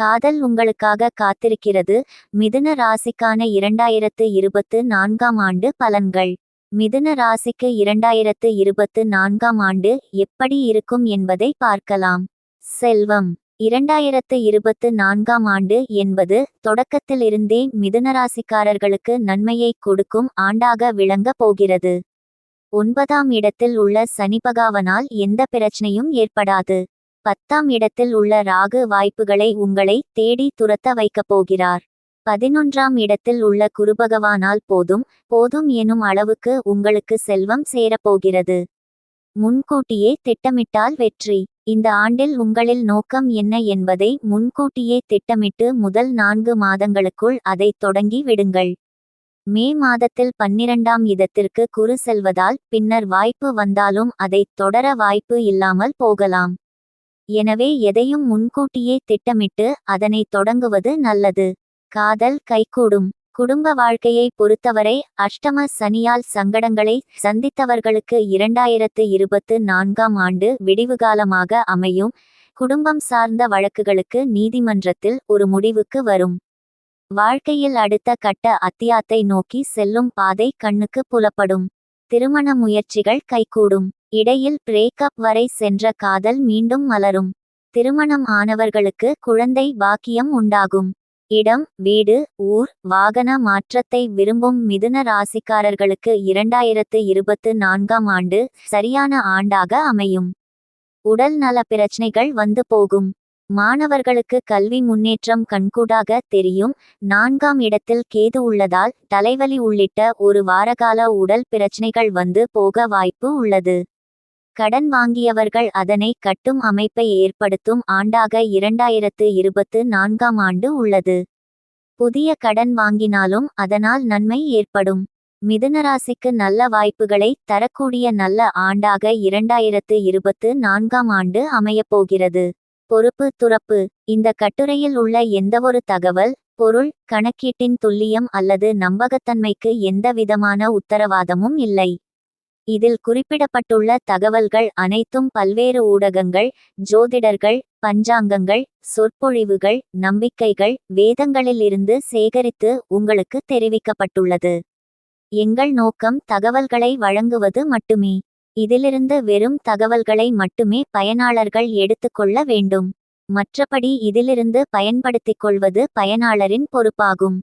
காதல் உங்களுக்காக காத்திருக்கிறது. மிதுன ராசிக்கான இரண்டாயிரத்து இருபத்து நான்காம் ஆண்டு பலன்கள். மிதுன ராசிக்கு இரண்டாயிரத்து இருபத்து நான்காம் ஆண்டு எப்படி இருக்கும் என்பதை பார்க்கலாம். செல்வம். இரண்டாயிரத்து இருபத்து நான்காம் ஆண்டு என்பது தொடக்கத்திலிருந்தே மிதுன ராசிக்காரர்களுக்கு நன்மையை கொடுக்கும் ஆண்டாக விளங்கப் போகிறது. ஒன்பதாம் இடத்தில் உள்ள சனிபகாவனால் எந்த பிரச்சனையும் ஏற்படாது. பத்தாம் இடத்தில் உள்ள ராகு வாய்ப்புகளை உங்களை தேடி துரத்த வைக்கப் போகிறார். பதினொன்றாம் இடத்தில் உள்ள குருபகவானால் போதும் போதும் எனும் அளவுக்கு உங்களுக்கு செல்வம் சேரப்போகிறது முன்கூட்டியே திட்டமிட்டால் வெற்றி. இந்த ஆண்டில் உங்களில் நோக்கம் என்ன என்பதை முன்கூட்டியே திட்டமிட்டு முதல் நான்கு மாதங்களுக்குள் அதை தொடங்கி விடுங்கள். மே மாதத்தில் பன்னிரண்டாம் இடத்திற்கு குரு செல்வதால் பின்னர் வாய்ப்பு வந்தாலும் அதை தொடர வாய்ப்பு இல்லாமல் போகலாம். எனவே எதையும் முன்கூட்டியே திட்டமிட்டு அதனை தொடங்குவது நல்லது. காதல் கைகூடும். குடும்ப வாழ்க்கையை பொறுத்தவரை அஷ்டம சனியால் சங்கடங்களை சந்தித்தவர்களுக்கு இரண்டாயிரத்து இருபத்து நான்காம் ஆண்டு விடிவுகாலமாக அமையும். குடும்பம் சார்ந்த வழக்குகளுக்கு நீதிமன்றத்தில் ஒரு முடிவுக்கு வரும். வாழ்க்கையில் அடுத்த கட்ட அத்தியாத்தை நோக்கி செல்லும் பாதை கண்ணுக்கு புலப்படும். திருமண முயற்சிகள் கைகூடும். இடையில் பிரேக்கப் வரை சென்ற காதல் மீண்டும் மலரும். திருமணம் ஆனவர்களுக்கு குழந்தை பாக்கியம் உண்டாகும். இடம் வீடு ஊர் வாகன மாற்றத்தை விரும்பும் மிதுன ராசிக்காரர்களுக்கு இரண்டாயிரத்து இருபத்து நான்காம் ஆண்டு சரியான ஆண்டாக அமையும். உடல் நல பிரச்சனைகள் வந்து போகும். மாணவர்களுக்கு கல்வி முன்னேற்றம் கண்கூடாக தெரியும். நான்காம் இடத்தில் கேது உள்ளதால் தலைவலி உள்ளிட்ட ஒரு வாரகால உடல் பிரச்சனைகள் வந்து போக வாய்ப்பு உள்ளது. கடன் வாங்கியவர்கள் அதனை கட்டும் அமைப்பை ஏற்படுத்தும் ஆண்டாக இரண்டாயிரத்து இருபத்து நான்காம் ஆண்டு உள்ளது. புதிய கடன் வாங்கினாலும் அதனால் நன்மை ஏற்படும். மிதுனராசிக்கு நல்ல வாய்ப்புகளை தரக்கூடிய நல்ல ஆண்டாக இரண்டாயிரத்து இருபத்து நான்காம் ஆண்டு அமையப்போகிறது பொறுப்பு துறப்பு. இந்த கட்டுரையில் உள்ள எந்தவொரு தகவல் பொருள் கணக்கீட்டின் துல்லியம் அல்லது நம்பகத்தன்மைக்கு எந்த விதமான உத்தரவாதமும் இல்லை. இதில் குறிப்பிடப்பட்டுள்ள தகவல்கள் அனைத்தும் பல்வேறு ஊடகங்கள் ஜோதிடர்கள் பஞ்சாங்கங்கள் சொற்பொழிவுகள் நம்பிக்கைகள் வேதங்களிலிருந்து சேகரித்து உங்களுக்கு தெரிவிக்கப்பட்டுள்ளது. எங்கள் நோக்கம் தகவல்களை வழங்குவது மட்டுமே. இதிலிருந்து வெறும் தகவல்களை மட்டுமே பயனாளர்கள் எடுத்துக்கொள்ள வேண்டும். மற்றபடி இதிலிருந்து பயன்படுத்திக் கொள்வது பயனாளரின் பொறுப்பாகும்.